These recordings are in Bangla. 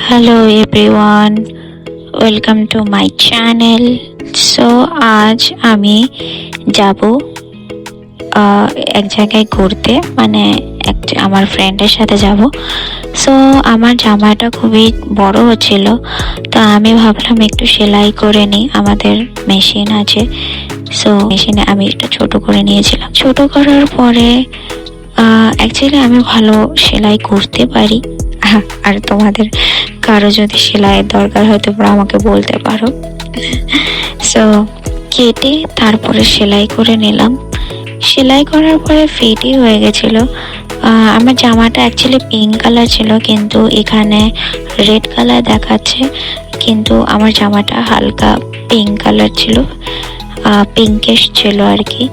Hello everyone welcome to my channel so আজ আমি যাব এক জায়গায় ঘুরতে মানে এক আমার ফ্রেন্ডের সাথে যাব। সো আমার জামাটা খুবই বড় হচ্ছিল, তো আমি ভাবলাম একটু সেলাই করে নিই, আমাদের মেশিন আছে। সো মেশিনে আমি একটু ছোট করে নিয়েছিলাম। ছোট করার পরে অ্যাকচুয়ালি আমি ভালো সেলাই করতে পারি। আর তোমাদের কারও যদি সেলাইয়ের দরকার হয় তোমরা আমাকে বলতে পারো। সো কেটে তারপরে সেলাই করে নিলাম। সেলাই করার পরে ফিটই হয়ে গেছিল। আমার জামাটা অ্যাকচুয়ালি পিঙ্ক কালার ছিল, কিন্তু এখানে রেড কালার দেখাচ্ছে। কিন্তু আমার জামাটা হালকা পিঙ্ক কালার ছিল। পিঙ্কিশ ছিল আর কি।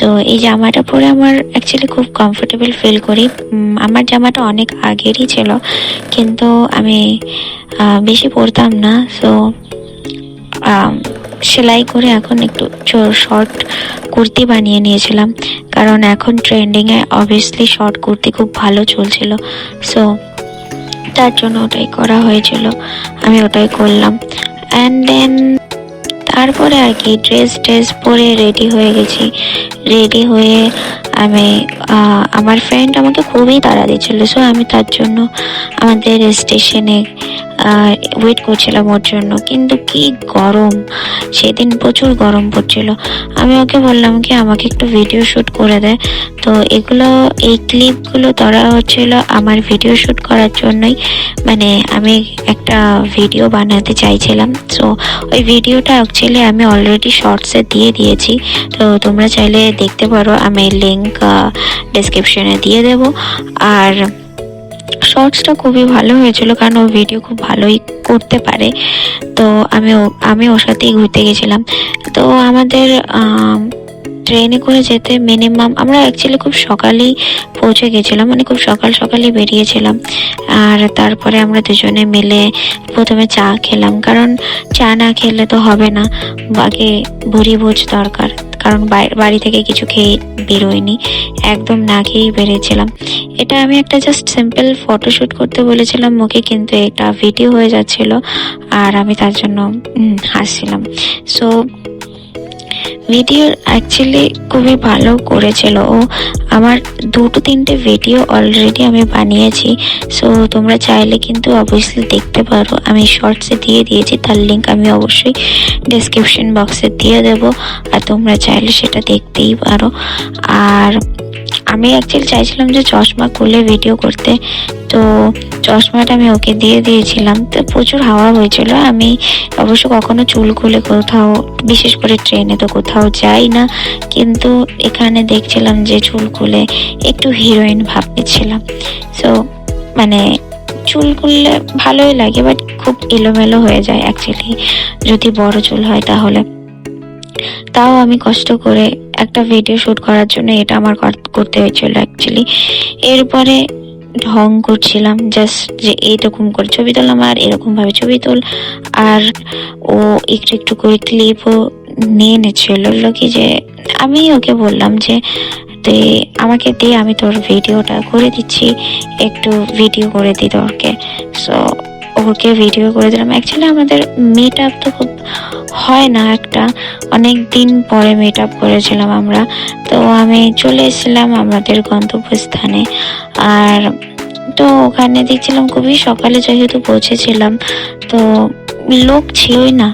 তো এই জামাটা পরে আমার অ্যাকচুয়ালি খুব কমফোর্টেবল ফিল করি। আমার জামাটা অনেক আগেরই ছিল, কিন্তু আমি বেশি পরতাম না সো সেলাই করে এখন একটু শর্ট কুর্তি বানিয়ে নিয়েছিলাম, কারণ এখন ট্রেন্ডিংয়ে অবভিয়াসলি শর্ট কুর্তি খুব ভালো চলছিল সো তার জন্য ওটাই করা হয়েছিল, আমি ওটাই করলাম। অ্যান্ড দেন তারপরে আর কি ড্রেস ট্রেস পরে রেডি হয়ে গেছি। রেডি হয়ে আমি আমার ফ্রেন্ড আমাকে খুবই তাড়া দিচ্ছিল। সো আমি তার জন্য আমাদের স্টেশনে ওয়েট করছিলাম ওর জন্য। কিন্তু কি গরম! সেদিন প্রচুর গরম পড়ছিল। আমি ওকে বললাম কি, আমাকে একটু ভিডিও শ্যুট করে দে। তো এগুলো, এই ক্লিপগুলো ধরা হচ্ছিল আমার ভিডিও শ্যুট করার জন্যই। মানে আমি একটা ভিডিও বানাতে চাইছিলাম। সো ওই ভিডিওটা অ্যাকচুয়ালি আমি অলরেডি শর্টসে দিয়ে দিয়েছি। তো তোমরা চাইলে দেখতে পারো, আমি লিঙ্ক ডেসক্রিপশনে দিয়ে দেব। আর শর্টসটা খুবই ভালো হয়েছিল, কারণ ও ভিডিও খুব ভালোই করতে পারে। তো আমি আমি ওর সাথেই ঘুরতে গেছিলাম। তো আমাদের ট্রেনে করে যেতে মিনিমাম আমরা অ্যাকচুয়ালি খুব সকালেই পৌঁছে গেছিলাম মানে খুব সকাল সকালই বেরিয়েছিলাম। আর তারপরে আমরা দুজনে মিলে প্রথমে চা খেলাম, কারণ চা না খেলে তো হবে না আগে ভুরি ভোজ দরকার, কারণ বাড়ি থেকে কিছু খেয়ে বেরোয়নি, একদম না খেয়েই বেরিয়েছিলাম। এটা আমি একটা জাস্ট সিম্পল ফটোশ্যুট করতে বলেছিলাম মুখে, কিন্তু এটা ভিডিও হয়ে যাচ্ছিল, আর আমি তার জন্য হাসছিলাম। সো ভিডিও অ্যাকচুয়ালি খুবই ভালো করেছিল। ও আমার দুটো তিনটে ভিডিও অলরেডি আমি বানিয়েছি। সো তোমরা চাইলে কিন্তু অবভিয়াসলি দেখতে পারো। আমি শর্টসে দিয়ে দিয়েছি, তার লিঙ্ক আমি অবশ্যই ডেসক্রিপশন বক্সে দিয়ে দেবো। আর তোমরা চাইলে সেটা দেখতেই পারো। আর আমি অ্যাকচুয়ালি চাইছিলাম যে চশমা খুলে ভিডিও করতে। তো চশমাটা আমি ওকে দিয়ে দিয়েছিলাম। তো প্রচুর হাওয়া হয়েছিল। আমি অবশ্য কখনো চুল খুলে কোথাও, বিশেষ করে ট্রেনে তো কোথাও যাই না। কিন্তু এখানে দেখছিলাম যে চুল খুলে একটু হিরোইন ভাব সো মানে চুল খুললে ভালোই লাগে বাট খুব এলোমেলো হয়ে যায় অ্যাকচুয়ালি যদি বড় চুল হয় তাহলে। তাও আমি কষ্ট করে একটা ভিডিও শুট করার জন্য এটা আমার করতে হয়েছিল অ্যাকচুয়ালি এরপরে ঢং করছিলাম জাস্ট যে এইরকম করে ছবি তোলাম আর এরকম ভাবে ছবি তোল। আর ও একটু একটু করে ক্লিপও নিয়ে নিচ্ছিল। কি যে, আমি ওকে বললাম যে তুই আমাকে দে, আমি তোর ভিডিওটা করে দিচ্ছি, একটু ভিডিও করে দি তোরকে। সো ওকে ভিডিও করে দিলাম। অ্যাকচুয়ালি আমাদের মিট আপ তো খুব হয় না একটা। অনেক দিন পরে মিট আপ করেছিলাম আমরা। তো আমি চলে এসেছিলাম আমাদের গন্তব্যস্থানে। আর তো ওখানে দেখছিলাম খুবই সকালে যেহেতু পৌঁছেছিলাম, তো লোক ছিলই না।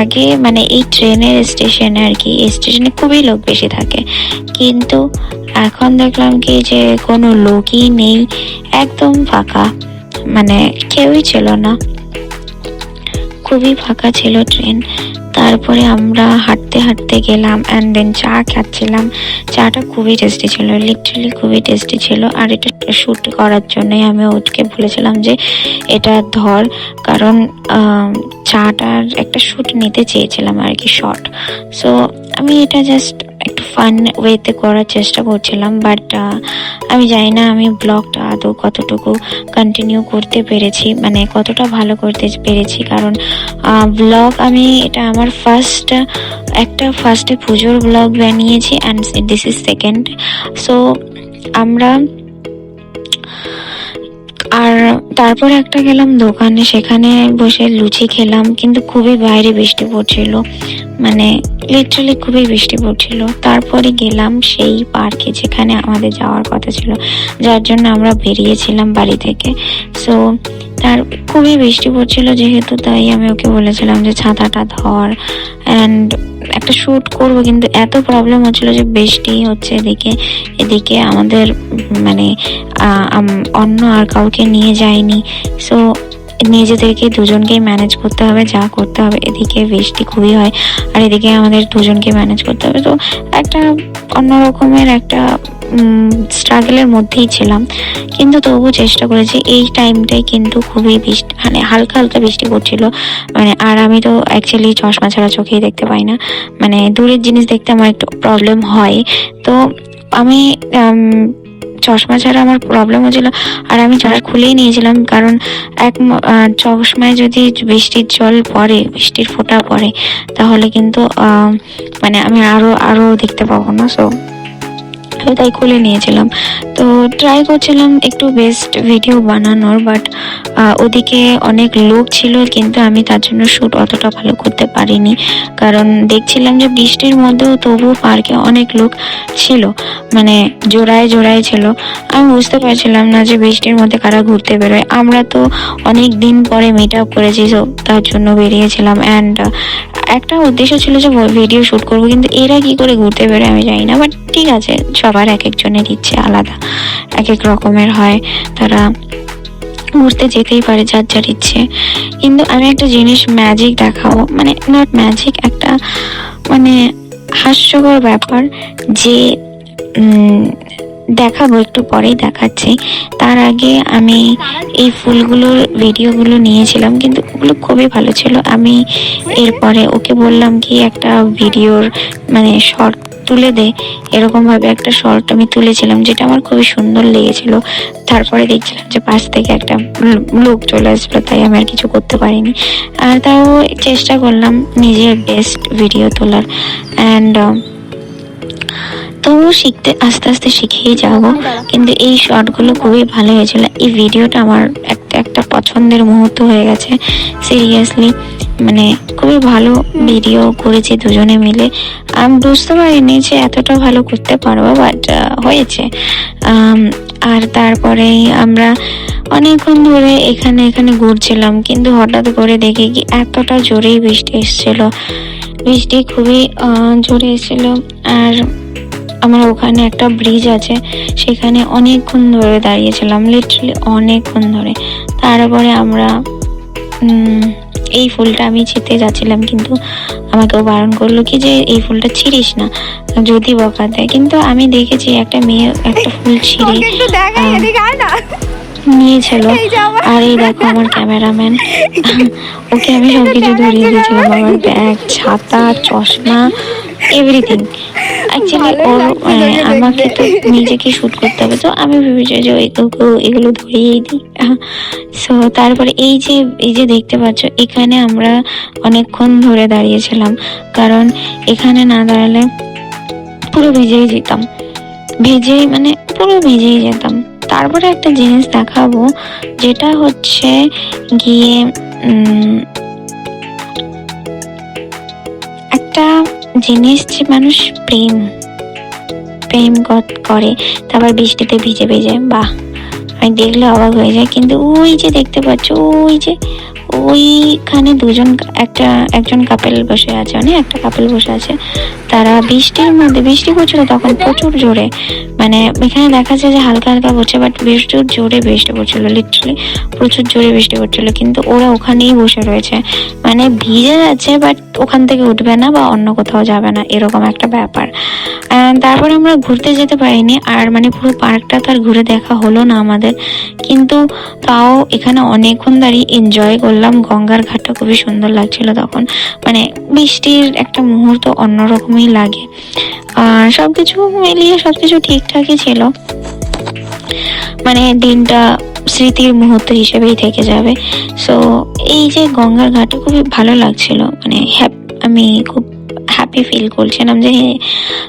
আগে মানে এই ট্রেনের স্টেশনে আর কি স্টেশনে খুবই লোক বেশি থাকে। কিন্তু এখন দেখলাম কি যে কোনো লোকই নেই, একদম ফাঁকা। মানে কেউই ছিল না। খুবই ফাঁকা ছিল ট্রেন। তারপরে আমরা হাঁটতে হাঁটতে গেলাম অ্যান্ড দেন চা খাচ্ছিলাম। চাটা খুবই টেস্টি ছিল লিটারালি খুবই টেস্টি ছিল। আর এটা শ্যুট করার জন্যই আমি ওকে বলেছিলাম যে, এটা ধর। কারণ চাটার একটা শ্যুট নিতে চেয়েছিলাম আর কি শর্ট সো আমি এটা জাস্ট ফান ওয়েতে করার চেষ্টা করছিলাম বাট আমি জানি না আমি ব্লগটা আদৌ কতটুকু কন্টিনিউ করতে পেরেছি মানে কতটা ভালো করতে পেরেছি, কারণ ব্লগ আমি, এটা আমার ফার্স্ট একটা ফার্স্টে পুজোর ব্লগ বানিয়েছি and this is second so আমরা তারপরে একটা গেলাম দোকানে, সেখানে বসে লুচি খেলাম, কিন্তু খুবই বাইরে বৃষ্টি পড়ছিল। মানে লিটারালি খুবই বৃষ্টি পড়ছিল। তারপরে গেলাম সেই পার্কে যেখানে আমাদের যাওয়ার কথা ছিল, যার জন্য আমরা বেরিয়েছিলাম বাড়ি থেকে। সো তার খুবই বৃষ্টি পড়ছিল যেহেতু, তাই আমি ওকে বলেছিলাম যে, ছাতাটা ধর অ্যান্ড একটা শ্যুট করব, কিন্তু এত প্রবলেম হচ্ছিল যে বৃষ্টি হচ্ছে এদিকে। এদিকে আমাদের মানে অন্য আর কাউকে নিয়ে যায়নি। সো নিজেদেরকে দুজনকেই ম্যানেজ করতে হবে, যা করতে হবে। এদিকে বৃষ্টি খুবই হয়, আর এদিকে আমাদের দুজনকে ম্যানেজ করতে হবে। তো একটা অন্য রকমের একটা স্ট্রাগলের মধ্যেই ছিলাম। কিন্তু তবু চেষ্টা করেছি। এই টাইমটাই কিন্তু খুবই বৃষ্টি মানে হালকা হালকা বৃষ্টি পড়ছিল। মানে আর আমি তো অ্যাকচুয়ালি চশমা ছাড়া চোখেই দেখতে পাই না। মানে দূরের জিনিস দেখতে আমার একটু প্রবলেম হয়। তো আমি চশমা ছাড়া আমার প্রবলেম হচ্ছিল আর আমি চশমা খুলেই নিয়েছিলাম কারণ এক চশমায় যদি বৃষ্টির জল পড়ে, বৃষ্টির ফোঁটা পড়ে, তাহলে কিন্তু মানে আমি আরও আরও দেখতে পাবো না। সো তাই খুলে নিয়েছিলাম। তো ট্রাই করছিলাম একটু বেস্ট ভিডিও বানানোর বাট ওদিকে অনেক লোক ছিল, কিন্তু আমি তার জন্য শ্যুট অতটা ভালো করতে পারিনি। কারণ দেখছিলাম যে বৃষ্টির মধ্যেও তবু পার্কে অনেক লোক ছিল মানে জোড়ায় জোড়ায় ছিল। আমি বুঝতে পারছিলাম না যে বৃষ্টির মধ্যে কারা ঘুরতে বেরোয়। আমরা তো অনেক দিন পরে মিট আপ করেছি তো তার জন্য বেরিয়েছিলাম। অ্যান্ড একটা উদ্দেশ্য ছিল যে ভিডিও শ্যুট করব, কিন্তু এরা কি করে ঘুরতে বেরোয় আমি জানি না বাট ঠিক আছে সবার এক একজনের ইচ্ছে আলাদা, এক এক রকমের হয়। তারা ঘুরতে যেতেই পারে যার যার ইচ্ছে। কিন্তু আমি একটা জিনিস ম্যাজিক দেখাবো মানে নট ম্যাজিক একটা মানে হাস্যকর ব্যাপার যে দেখাবো, একটু পরেই দেখাচ্ছি। তার আগে আমি এই ফুলগুলোর ভিডিওগুলো নিয়েছিলাম, কিন্তু ওগুলো খুবই ভালো ছিল। আমি এরপরে ওকে বললাম কি একটা ভিডিওর মানে শর্ট তুলে দে। এরকম ভাবে একটা শর্ট আমি তুলেছিলাম, যেটা আমার খুবই সুন্দর লেগেছিল। তারপরে দেখছিলাম যে পাশ থেকে একটা লোক চলে আসলো, তাই আমি আর কিছু করতে পারিনি। আর তাও চেষ্টা করলাম নিজের বেস্ট ভিডিও তোলার। অ্যান্ড তবুও শিখতে, আস্তে আস্তে শিখেই যাব। কিন্তু এই শর্টগুলো খুবই ভালো হয়েছিল। এই ভিডিওটা আমার একটা একটা পছন্দের মুহূর্ত হয়ে গেছে সিরিয়াসলি মানে খুবই ভালো ভিডিও করেছি দুজনে মিলে। আমি বুঝতে পারিনি যে এতটা ভালো করতে পারব বাট হয়েছে। আর তারপরে আমরা অনেকক্ষণ ধরে এখানে এখানে ঘুরছিলাম, কিন্তু হঠাৎ করে দেখি কি এতটা জোরেই বৃষ্টি এসেছিল। বৃষ্টি খুবই জোরে এসেছিল। আর আমার ওখানে একটা ব্রিজ আছে, সেখানে অনেকক্ষণ ধরে দাঁড়িয়েছিলাম লিটারালি অনেকক্ষণ ধরে। তারপরে আমরা এই ফুলটা আমি ছিঁড়তে যাচ্ছিলাম কিন্তু আমাকেও বারণ করল কি যে এই ফুলটা ছিঁড়িস না যদি বকা দেয়। কিন্তু আমি দেখেছি একটা মেয়ে একটা ফুল ছিঁড়ে নিয়েছিল। আর এই দেখো আমার ক্যামেরাম্যান। ওকে আমি সবকিছু ধরিয়ে দিয়েছিলাম আমার। ব্যাগ ছাতা চশমা এভরিথিং। অ্যাকচুয়ালি ওর মানে আমাকে তো নিজেকে শুট করতে হবে তো আমি ভেবেছি যে ওকে এগুলো ধরিয়েই দিই। সো তারপরে এই যে এই যে দেখতে পাচ্ছ এখানে আমরা অনেকক্ষণ ধরে দাঁড়িয়েছিলাম কারণ এখানে না দাঁড়ালে পুরো ভিজেই যেতাম। ভিজেই মানে পুরো ভিজেই যেতাম। তারপরে একটা জিনিস দেখাবো যেটা হচ্ছে গিয়ে একটা জিনিস যে মানুষ প্রেম প্রেম কর- তারপর বৃষ্টিতে ভিজে ভিজে, বাহ। আমি দেখলে অবাক হয়ে যায় কিন্তু ওই যে দেখতে পাচ্ছ, ওই যে ওইখানে দুজন একটা, একজন কাপেল বসে আছে মানে একটা কাপেল বসে আছে। তারা বৃষ্টির মধ্যে, বৃষ্টি পড়ছিল তখন প্রচুর জোরে। মানে এখানে দেখা যায় যে হালকা হালকা পড়ছে বাট প্রচুর জোরে বৃষ্টি পড়ছিল লিটারালি প্রচুর জোরে বৃষ্টি পড়ছিল। কিন্তু ওরা ওখানেই বসে রয়েছে। মানে ভিজে যাচ্ছে বাট ওখান থেকে উঠবে না বা অন্য কোথাও যাবে না, এরকম একটা ব্যাপার। তারপরে আমরা ঘুরতে যেতে পারিনি, আর মানে পুরো পার্কটা তো আর ঘুরে দেখা হলো না আমাদের। কিন্তু তাও এখানে অনেকক্ষণ দাঁড়িয়ে এনজয় করলাম। গঙ্গার ঘাটটা খুবই সুন্দর লাগছিল তখন। মানে বৃষ্টির একটা মুহূর্ত অন্যরকমই লাগে। আর সবকিছু মিলিয়ে সবকিছু ঠিকঠাকই ছিল। মানে দিনটা স্মৃতির মুহূর্ত হিসেবেই থেকে যাবে। সো এই যে গঙ্গার ঘাটটা খুবই ভালো লাগছিল। মানে হ্যাপ আমি খুব হ্যাপি ফিল করছিলাম যে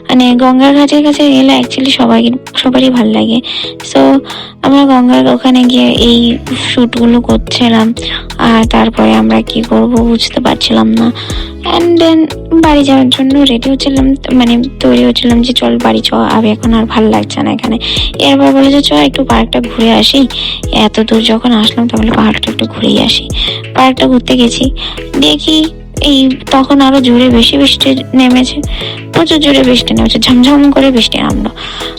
মানে গঙ্গার ঘাটের কাছে গেলে অ্যাকচুয়ালি সবাই, সবারই ভালো লাগে। সো আমরা গঙ্গার ওখানে গিয়ে এই শ্যুটগুলো করছিলাম। আর তারপরে আমরা কি করব বুঝতে পারছিলাম না। অ্যান্ড দেন বাড়ি যাওয়ার জন্য রেডি হচ্ছিলাম। মানে তৈরি হচ্ছিলাম যে চল বাড়ি চ আমি এখন আর ভালো লাগছে না এখানে। এরপর বলে যে চ একটু পার্কটা ঘুরে আসি। এত দূর যখন আসলাম তাহলে পাহাড়টা একটু ঘুরেই আসি। পার্কটা ঘুরতে গেছি। দেখি এই তখন আরও জোরে বেশি বৃষ্টি নেমেছে, প্রচুর জোরে বৃষ্টি নেমেছে, ঝমঝম করে বৃষ্টি নামলো।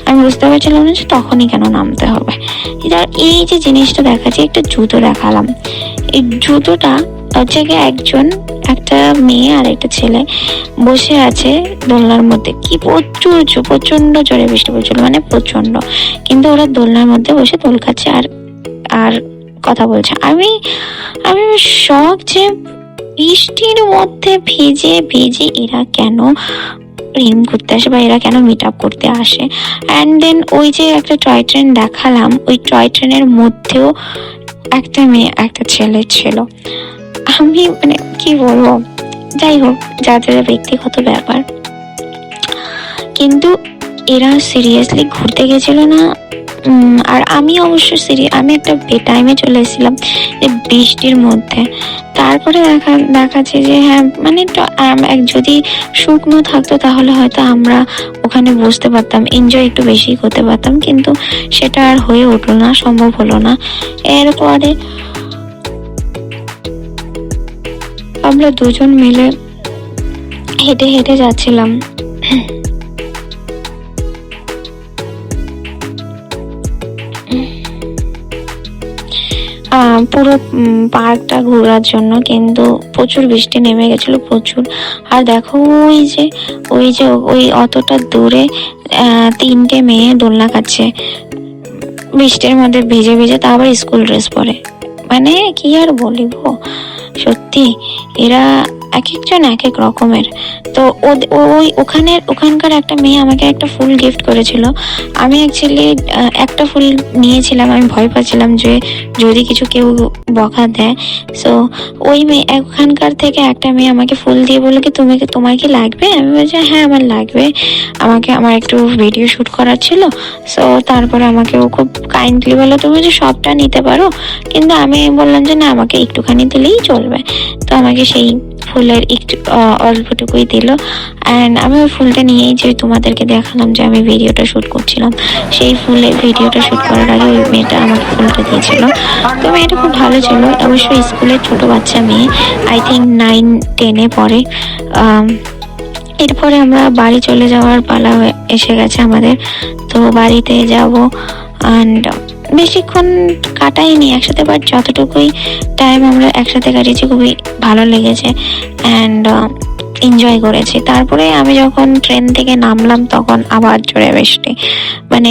আমি বুঝতে পারছিলাম না যে তখনই কেন নামতে হবে। এবার এই যে জিনিসটা দেখাচ্ছি, একটা জুতো দেখালাম। এই জুতোটা হচ্ছে গিয়ে একজন, একটা মেয়ে আর একটা ছেলে বসে আছে দোলনার মধ্যে। কি প্রচুর প্রচণ্ড জোরে বৃষ্টি পড়ছিল মানে প্রচণ্ড কিন্তু ওরা দোলনার মধ্যে বসে দোল খাচ্ছে আর আর কথা বলছে। আমি আমি শখ যে বৃষ্টির মধ্যে ভিজে ভিজে এরা কেন প্রেম করতে আসে বা এরা কেন মিট আপ করতে আসে? অ্যান্ড দেন ওই যে একটা টয় ট্রেন দেখালাম, ওই টয় ট্রেনের মধ্যেও একটা মেয়ে, একটা ছেলে ছিল। আমি মানে কি বলব? যাই হোক, যাদের ব্যক্তিগত ব্যাপার। কিন্তু এরা সিরিয়াসলি ঘুরতে গেছিল না আর আমি অবশ্য সিরি আমি একটা বেটাইমে চলে এসেছিলাম বৃষ্টির মধ্যে। তারপরে দেখা দেখাচ্ছে যে হ্যাঁ মানে ট- আম, এক যদি শুকনো থাকতো তাহলে হয়তো আমরা ওখানে বসতে পারতাম এনজয় একটু বেশি করতে পারতাম কিন্তু সেটা আর হয়ে উঠল না সম্ভব হলো না। এরপরে আমরা দুজন মিলে হেঁটে হেঁটে যাচ্ছিলাম। পুরো পার্কটা ঘোরার জন্য, কিন্তু প্রচুর বৃষ্টি নেমে গেছিল, প্রচুর। আর দেখো ওই যে ওই যে, ওই অতটা দূরে তিনটে মেয়ে দোলনা কাটছে। বৃষ্টির মধ্যে ভিজে ভিজে তা আবার স্কুল ড্রেস পরে। মানে কি আর বলিব? সত্যি, এরা এক একজন এক এক রকমের তো ওই ওখানের, ওখানকার একটা মেয়ে আমাকে একটা ফুল গিফট করেছিল। আমি অ্যাকচুয়ালি একটা ফুল নিয়েছিলাম, আমি ভয় পাচ্ছিলাম যে যদি কিছু কেউ বকা দেয়। সো ওই মেয়ে, ওখানকার থেকে একটা মেয়ে আমাকে ফুল দিয়ে বলল কি, তুমি তোমার কি লাগবে? আমি বলছি হ্যাঁ আমার লাগবে। আমাকে, আমার একটু ভিডিও শ্যুট করার ছিল। সো তারপরে আমাকে ও খুব কাইন্ডলি বলল, তুমি যে সবটা নিতে পারো। কিন্তু আমি বললাম যে, না, আমাকে একটুখানি দিলেই চলবে। তো আমাকে সেই ফুলের একটু অল্পটুকুই দিল। অ্যান্ড আমি ওই ফুলটা নিয়েই যে তোমাদেরকে দেখালাম যে আমি ভিডিওটা শ্যুট করছিলাম। সেই ফুলের ভিডিওটা শ্যুট করার আগে ওই মেয়েটা আমাকে ফুলটা দিয়েছিল। তো মেয়েটা খুব ভালো ছিল। অবশ্যই স্কুলের ছোট বাচ্চা মেয়ে আই থিঙ্ক নাইন টেনে পড়ে। এরপরে আমরা বাড়ি চলে যাওয়ার পালা এসে গেছে আমাদের। তো বাড়িতে যাব। অ্যান্ড বেশিক্ষণ কাটাইনি, একসাথে বাট যতটুকুই টাইম আমরা একসাথে কাটিয়েছি, খুবই ভালো লেগেছে অ্যান্ড এনজয় করেছি। তারপরে আমি যখন ট্রেন থেকে নামলাম, তখন আবার জোরে বৃষ্টি। মানে